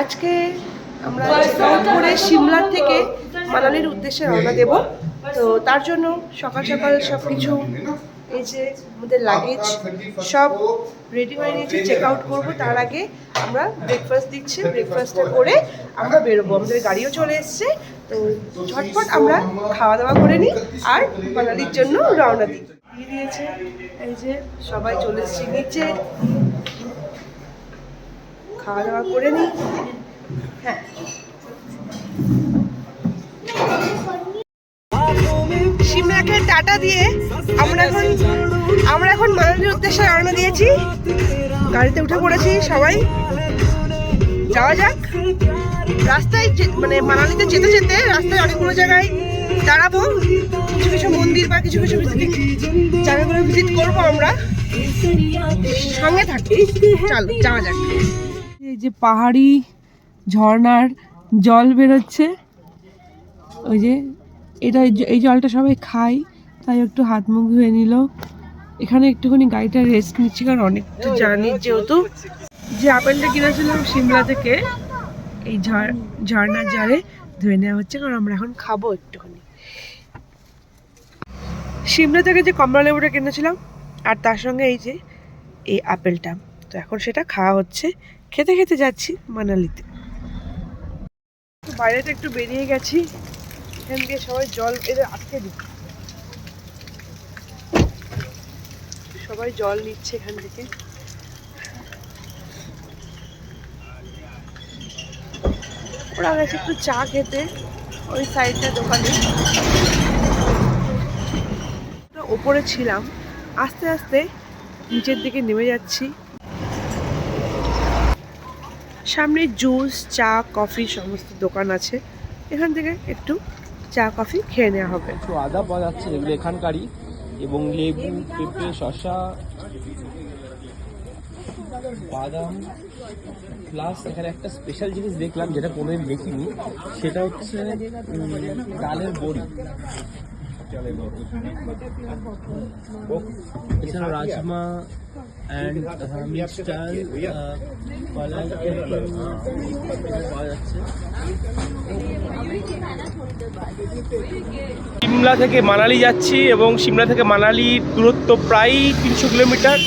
আজকে আমরা করে সিমলার থেকে মানালির উদ্দেশ্যে রওনা দেব। তো তার জন্য সকাল সকাল সব কিছু এই যে আমাদের লাগেজ সব রেডি হয়ে নিয়েছি চেক আউট করব। তার আগে আমরা ব্রেকফাস্ট দিচ্ছি ব্রেকফাস্টটা করে আমরা বেরোবো। আমাদের গাড়িও চলে এসছে। তো ঝটপট আমরা খাওয়া দাওয়া করে নিই আর মানালির জন্য রওনা দিই। দিয়ে দিয়েছে, এই যে সবাই চলে এসছে নিচে। খাওয়া দাওয়া করে নিই হ্যাঁ। সিমলাকে টাটা দিয়ে আমরা এখন আমরা এখন মানালির উদ্দেশ্যে রওনা দিয়েছি। গাড়িতে উঠে পড়েছি সবাই। যাওয়া যাক। রাস্তায় মানে মানালিতে যেতে যেতে রাস্তায় অনেকগুলো জায়গায় দাঁড়াবো। কিছু কিছু মন্দির বা কিছু কিছু জায়গাগুলো ভিজিট করব আমরা। সঙ্গে থাকি। চলো, যাওয়া যাক। যে পাহাড়ি ঝর্ণার জল বেরোচ্ছে, ওই যে এটা এই জলটা সবাই খায়, তাই একটু হাত মুখ ধুয়ে নিল। এখানে একটুখানি গাড়িটা রেস্ট নিচ্ছি, কারণ অনেকটা জার্নি যেহেতু। যে আপেলটা কিনেছিলাম সিমলা থেকে, এই ঝড় ঝর্ণার জলে ধুয়ে নেওয়া হচ্ছে, কারণ আমরা এখন খাব একটুখানি। সিমলা থেকে যে কমলা লেবুটা কিনেছিলাম, আর তার সঙ্গে এই যে, এই আপেলটা। তো এখন সেটা খাওয়া হচ্ছে। খেতে খেতে যাচ্ছি মানালিতে। বাইরে তো একটু বেরিয়ে গেছি। এখান দিয়ে সবাই জল এদের আটকে দিই সবাই জল নিচ্ছে এখান থেকে। ওরা গেছে একটু চা খেতে ওই সাইডটা দোকানে। ওপরে ছিলাম। আস্তে আস্তে নিচের দিকে নেমে যাচ্ছি। সামনে জুস, চা, কফি সমস্ত দোকান আছে। এখান থেকে একটু চা, কফি খেয়ে নেওয়া হবে। কিছু আদা পাওয়া যাচ্ছে, যেগুলো এখানকারই, এবং লেবু, পেঁপে শশা বাদাম প্লাস এখানে একটা স্পেশাল জিনিস দেখলাম, যেটা কোনোদিন দেখিনি, সেটা হচ্ছে ডালের বড়ি। এছাড়া রাজমা অ্যান্ড মিক্সড ডাল পাওয়া যাচ্ছে সিমলা থেকে মানালি যাচ্ছি এবং সিমলা থেকে মানালির দূরত্ব প্রায় তিনশো কিলোমিটার।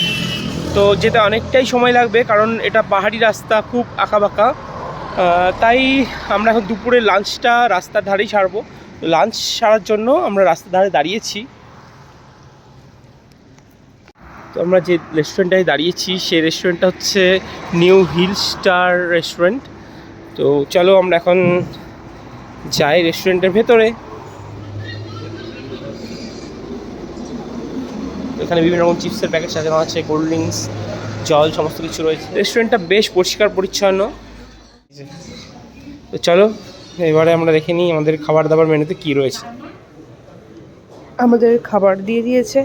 তো যেতে অনেকটাই সময় লাগবে কারণ এটা পাহাড়ি রাস্তা খুব আঁকাবাঁকা। তাই আমরা এখন দুপুরে লাঞ্চটা রাস্তার ধারেই সারবো। লাঞ্চ সারার জন্য আমরা রাস্তার ধারে দাঁড়িয়েছি। তো আমরা যে রেস্টুরেন্টটায় দাঁড়িয়েছি, সেই রেস্টুরেন্টটা হচ্ছে নিউ হিল স্টার রেস্টুরেন্ট তো চলো আমরা এখন যাই রেস্টুরেন্টের ভেতরে। এখানে বিভিন্ন রকম চিপসের প্যাকেট সাজানো আছে, কোল্ড ড্রিঙ্কস, জল, সমস্ত কিছু রয়েছে। রেস্টুরেন্টটা বেশ পরিষ্কার পরিচ্ছন্ন তো চলো এবারে আমরা দেখে নিই আমাদের খাবার দাবার মেনুতে কী রয়েছে। আমাদের খাবার দিয়ে দিয়েছে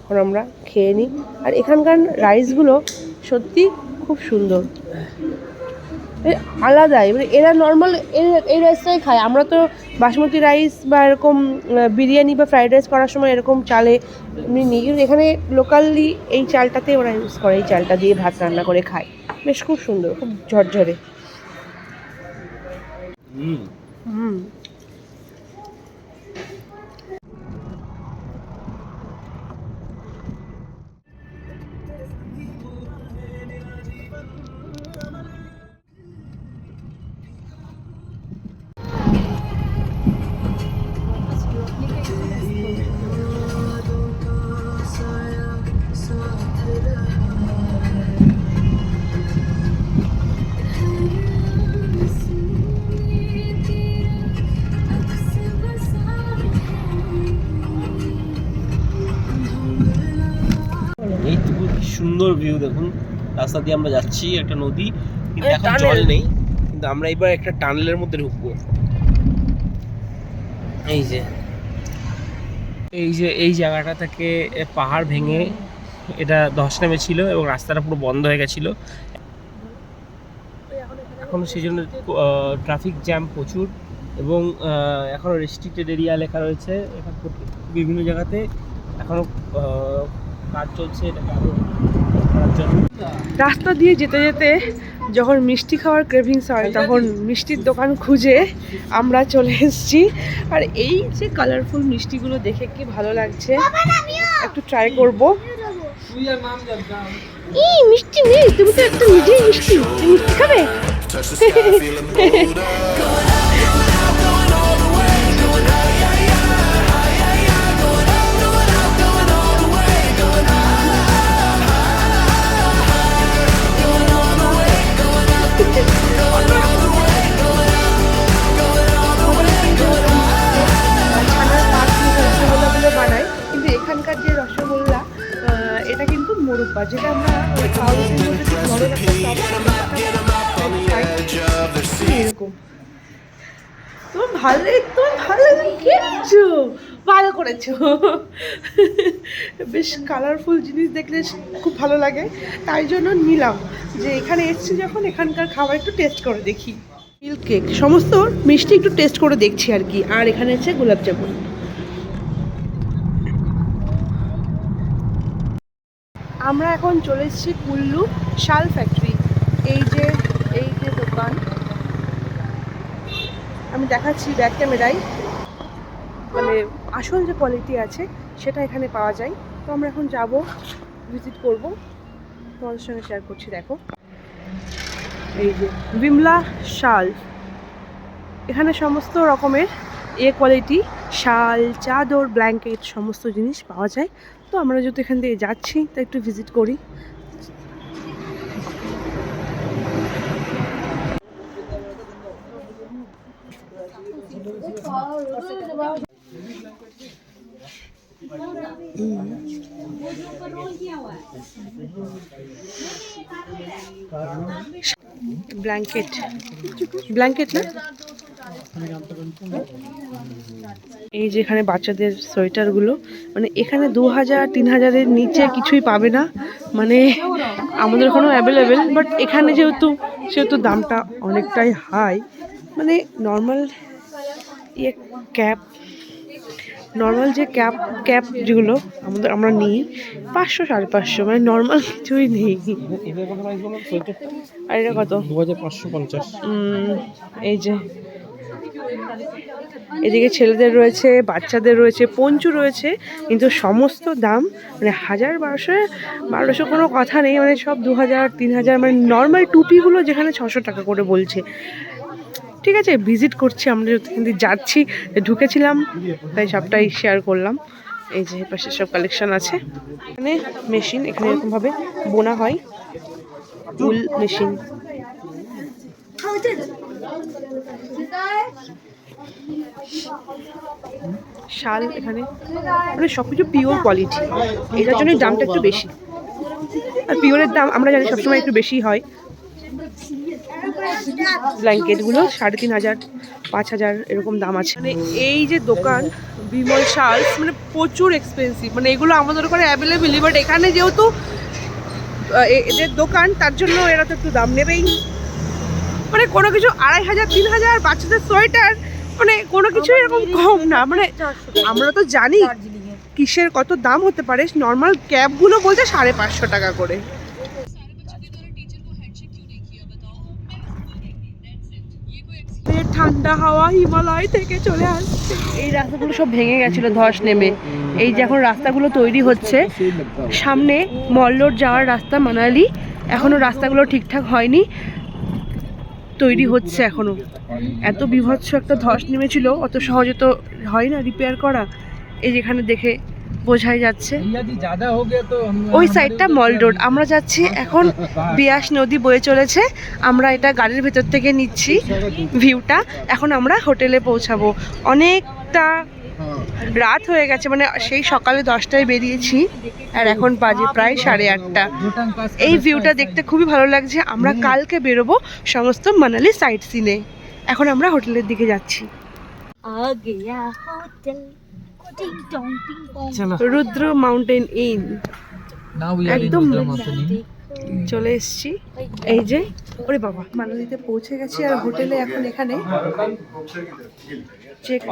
এখন আমরা খেয়ে নিই। আর এখানকার রাইসগুলো সত্যি খুব সুন্দর। আলাদাই মানে এরা নর্মাল এই রাইসটাই খায়। আমরা তো বাসমতি রাইস বা এরকম বিরিয়ানি বা ফ্রাইড রাইস করার সময় এরকম চালে এমনি নিই। কিন্তু এখানে লোকালি এই চালটাতে ওরা ইউজ করে এই চালটা দিয়ে ভাত রান্না করে খায়। বেশ খুব সুন্দর খুব ঝরঝরে। হুম। হুম সুন্দর ভিউ দেখুন। রাস্তা দিয়ে আমরা যাচ্ছি একটা নদী কিন্তু এখন জল নেই। কিন্তু আমরা এবার একটা টানেলের মধ্যে ঢুকবো। এই যে। এই যে এই জায়গাটা থেকে পাহাড় ভেঙে এটা ধস নেমেছিল এবং রাস্তাটা পুরো বন্ধ হয়ে গেছিল। এখন সেই জন্য ট্রাফিক জ্যাম প্রচুর এবং আহ, এখনও রেস্ট্রিক্টেড এরিয়া লেখা রয়েছে। এখন বিভিন্ন জায়গাতে এখনও আহ, কাজ চলছে এটাকে আরও করার জন্য রাস্তা দিয়ে যেতে যেতে যখন মিষ্টি খাওয়ার ক্রেভিংস হয় তখন মিষ্টির দোকান খুঁজে আমরা চলে এসেছি। আর এই যে কালারফুল মিষ্টিগুলো দেখে কি ভালো লাগছে একটু ট্রাই করব। এই মিষ্টি নেই তুমি তো একটা নিজেই মিষ্টি মিষ্টি খাবে? sea. এরকম। তোমার ভালো তোমার ভালো লাগে ভালো করেছ। বেশ কালারফুল জিনিস দেখলে খুব ভালো লাগে। তাই জন্য নিলাম। যে এখানে এসছি যখন এখানকার খাবার একটু টেস্ট করে দেখি। মিল্ক কেক সমস্ত মিষ্টি একটু টেস্ট করে দেখছি আর কি। আর এখানে আছে গোলাপ আমরা এখন চলে এসেছি কুল্লু শাল ফ্যাক্টরি এই যে এই যে দোকান। আমি দেখাচ্ছি ব্যাক ক্যামেরায় মানে আসল যে কোয়ালিটি আছে, সেটা এখানে পাওয়া যায়। তো আমরা এখন যাব ভিজিট করব। তোমাদের সঙ্গে শেয়ার করছি, দেখো। এই যে, বিমলা শাল। এখানে সমস্ত রকমের এ কোয়ালিটি শাল, চাদর ব্ল্যাঙ্কেট সমস্ত জিনিস পাওয়া যায়। তো আমরা যেহেতু এখান থেকে যাচ্ছি তো একটু ভিজিট করি। ব্ল্যাঙ্কেট। ব্ল্যাঙ্কেট না? এই যে এখানে বাচ্চাদের সোয়েটারগুলো মানে এখানে দু হাজার তিন হাজারের নিচে কিছুই পাবে না। মানে আমাদের ওখানেও অ্যাভেলেবেল বাট এখানে যেহেতু সেহেতু দামটা অনেকটাই হাই মানে নর্মাল ইয়ে ক্যাপ নর্মাল যে ক্যাপ ক্যাপ যেগুলো আমাদের আমরা নিই পাঁচশো সাড়ে পাঁচশো মানে নর্মাল কিছুই নেই। আর এটা কত? দু হাজার পাঁচশো পঞ্চাশ। এই যে এদিকে ছেলেদের রয়েছে, বাচ্চাদের রয়েছে, পঞ্চু রয়েছে, কিন্তু সমস্ত দাম মানে হাজার বারোশো বারোশো কোনো কথা নেই মানে সব দু হাজার তিন হাজার মানে নর্মাল টুপিগুলো যেখানে ছশো টাকা করে বলছে। ঠিক আছে ভিজিট করছি, আমরা কিন্তু যাচ্ছি, ঢুকেছিলাম, তাই সবটাই শেয়ার করলাম। এই যে পাশে সব কালেকশন আছে। এখানে মেশিন এখানে এরকমভাবে বোনা হয়। উল মেশিন শাল এখানে। মানে সব কিছু পিওর কোয়ালিটি এটার জন্য দামটা একটু বেশি। আর পিওরের দাম আমরা জানি সবসময় একটু বেশি হয়। ব্ল্যাঙ্কেটগুলো সাড়ে তিন হাজার, পাঁচ হাজার এরকম দাম আছে। মানে এই যে দোকান, বিমল শাল মানে প্রচুর এক্সপেন্সিভ মানে এগুলো আমাদের ওখানে অ্যাভেলেবেলই বাট এখানে যেহেতু এদের দোকান, তার জন্য এরা তো একটু দাম নেবেই। মানে কোনো কিছু আড়াই হাজার তিন হাজার বাচ্চাদের সোয়েটার মানে কোনো কিছু এরকম কম না। মানে আমরা তো জানি কিসের কত দাম হতে পারে। নর্মাল ক্যাবগুলো বলছে সাড়ে পাঁচশো টাকা করে। ঠান্ডা হাওয়া হিমালয় থেকে চলে আসছে। এই রাস্তাগুলো সব ভেঙে গেছিল ধস নেমে। এই যে এখন রাস্তাগুলো তৈরি হচ্ছে সামনে মল্লোর যাওয়ার রাস্তা মানালি। এখনও রাস্তাগুলো ঠিকঠাক হয়নি। তৈরি হচ্ছে এখনও। এত বিভৎস একটা ধস নেমেছিল, অত সহজে তো হয় না রিপেয়ার করা। এই যেখানে দেখে বোঝাই যাচ্ছে। ওই সাইডটা মল রোড আমরা যাচ্ছি এখন বিয়াস নদী বয়ে চলেছে। আমরা এটা গাড়ির ভেতর থেকে নিচ্ছি ভিউটা এখন আমরা হোটেলে পৌঁছাবো। অনেকটা রাত হয়ে গেছে মানে সেই সকালে দশটায় বেরিয়েছি আর এখন বাজে প্রায় সাড়ে আটটা। এই ভিউটা দেখতে খুবই ভালো লাগছে। আমরা কালকে বেরোবো সমস্ত মানালি সাইট সিনে এখন আমরা হোটেলের দিকে যাচ্ছি। Rudra mountain inn. একদম চলে এসছি। এই যে ওরে বাবা মানালিতে পৌঁছে গেছি আর হোটেলে এখন এখানে চেক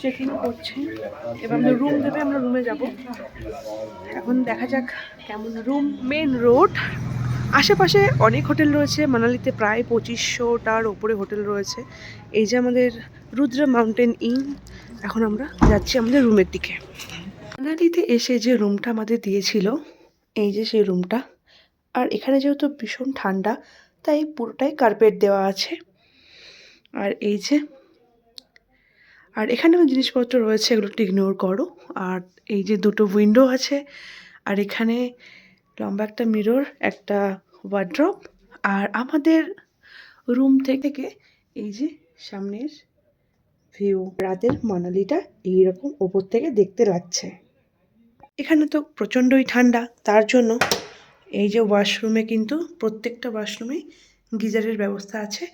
চেক ইন করছে এবার আমরা রুম দেবে, আমরা রুমে যাব। এখন দেখা যাক কেমন রুম মেন রোড আশেপাশে অনেক হোটেল রয়েছে, মানালিতে প্রায় পঁচিশশোটার ওপরে হোটেল রয়েছে। এই যে আমাদের রুদ্র মাউন্টেন ইন এখন আমরা যাচ্ছি আমাদের রুমের দিকে। মানালিতে এসে যে রুমটা আমাদের দিয়েছিল, এই যে সেই রুমটা আর এখানে যেহেতু ভীষণ ঠান্ডা, তাই পুরোটাই কার্পেট দেওয়া আছে। আর এই যে আর এখানেও জিনিসপত্র রয়েছে, এগুলো একটু ইগনোর করো। আর এই যে দুটো উইন্ডো আছে, আর এখানে লম্বা একটা মিরর একটা ওয়ার্ড্রপ আর আমাদের রুম থেকে এই যে সামনের ভিউ রাতের মানালিটা এইরকম ওপর থেকে দেখতে লাগছে। এখানে তো প্রচণ্ডই ঠান্ডা, তার জন্য এই যে ওয়াশরুমে কিন্তু প্রত্যেকটা ওয়াশরুমে গিজারের ব্যবস্থা আছে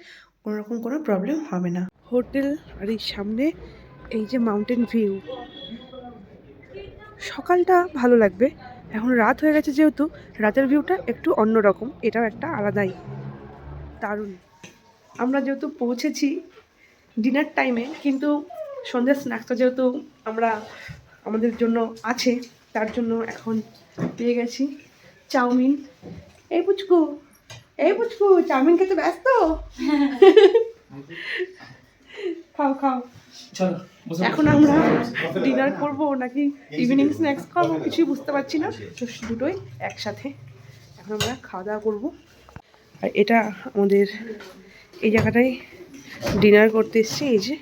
কোনো রকম কোনো প্রবলেম হবে না। হোটেল আর এই সামনে এই যে মাউন্টেন ভিউ সকালটা ভালো লাগবে। এখন রাত হয়ে গেছে যেহেতু, রাতের ভিউটা একটু অন্যরকম, এটাও একটা আলাদাই। দারুণ। আমরা যেহেতু পৌঁছেছি ডিনার টাইমে কিন্তু সন্ধ্যের স্ন্যাক্সটা যেহেতু আমরা আমাদের জন্য আছে, তার জন্য এখন পেয়ে গেছি চাউমিন। এই পুচকু এই পুচকু, চাউমিন খেতে ব্যস্ত? খাও খাও। চলো এখন আমরা ডিনার করব নাকি? ইভিনিং স্ন্যাক্স খাব কিছুই বুঝতে পারছি না। তো দুটোই একসাথে। এখন আমরা খাওয়া দাওয়া করব। আর এটা আমাদের এই জায়গাটায় ডিনার করতে এসছি। এই যে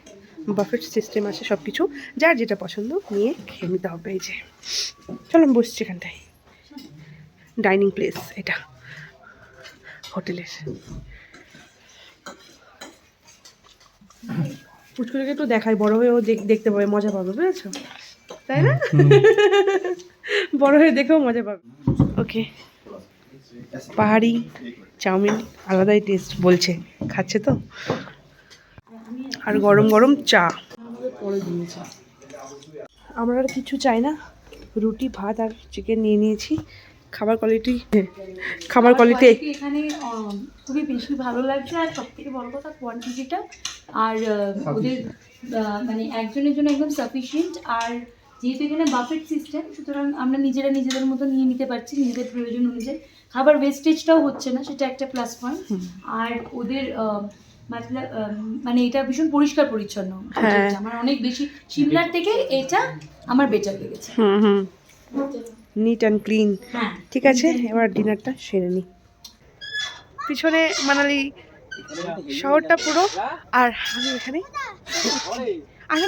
বাফেট সিস্টেম আছে সব কিছু যার যেটা পছন্দ নিয়ে খেয়ে নিতে হবে এই যে। চলো আমি বসছি এখানটায়। ডাইনিং প্লেস এটা। হোটেলের। পুচকুটাকে একটু দেখাই বড় হয়েও দেখ- দেখতে পাবে মজা পাবে বুঝেছ? তাই না? বড় হয়ে দেখেও মজা পাবে। ওকে। পাহাড়ি চাউমিন আলাদাই টেস্ট বলছে। খাচ্ছে তো? আর গরম গরম চা। আমরা আর কিছু চাই না। রুটি ভাত আর চিকেন নিয়ে নিয়েছি। খাবার কোয়ালিটি খাবার কোয়ালিটি এখানে খুবই বেশি ভালো লাগছে আর সব থেকে বড় কথা কোয়ান্টিটিটা আর ওদের মানে একজনের জন্য একদম সাফিসিয়েন্ট আর যেহেতু এখানে বাফেট সিস্টেম সুতরাং আমরা নিজেরা নিজেদের মতো নিয়ে নিতে পারছি নিজেদের প্রয়োজন অনুযায়ী। খাবার ওয়েস্টেজটাও হচ্ছে না সেটা একটা প্লাস পয়েন্ট আর ওদের মানে এটা ভীষণ পরিষ্কার পরিচ্ছন্ন। হ্যাঁ। আমার অনেক বেশি সিমলার থেকে এটা আমার বেটার লেগেছে। হুম নিট অ্যান্ড ক্লিন হ্যাঁ। ঠিক আছে? এবার ডিনারটা সেরে নিই পিছনে মানালি শহরটা পুরো। আর আমি এখানে। আসলে